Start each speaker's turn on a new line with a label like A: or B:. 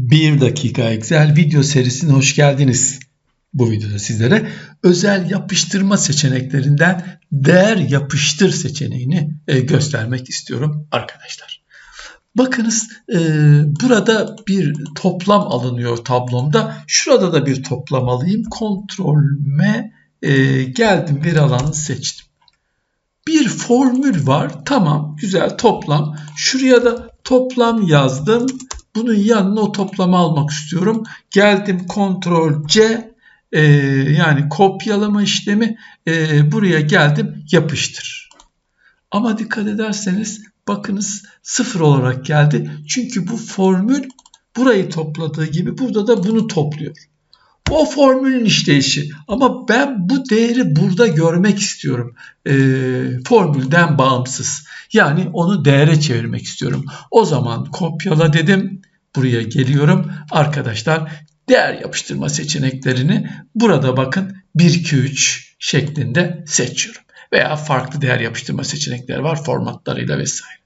A: 1 dakika Excel video serisine hoş geldiniz. Bu videoda sizlere özel yapıştırma seçeneklerinden değer yapıştır seçeneğini e, göstermek istiyorum arkadaşlar. Bakınız e, burada bir toplam alınıyor tablomda. Şurada da bir toplam alayım. Ctrl M e, geldim bir alanı seçtim. Bir formül var. Tamam güzel toplam. Şuraya da toplam yazdım bunun yanına o toplamı almak istiyorum. Geldim Ctrl C e, yani kopyalama işlemi e, buraya geldim yapıştır. Ama dikkat ederseniz bakınız sıfır olarak geldi. Çünkü bu formül burayı topladığı gibi burada da bunu topluyor. O formülün işleyişi. Ama ben bu değeri burada görmek istiyorum. E, formülden bağımsız. Yani onu değere çevirmek istiyorum. O zaman kopyala dedim. Buraya geliyorum. Arkadaşlar değer yapıştırma seçeneklerini burada bakın 1, 2, 3 şeklinde seçiyorum. Veya farklı değer yapıştırma seçenekleri var formatlarıyla vesaire.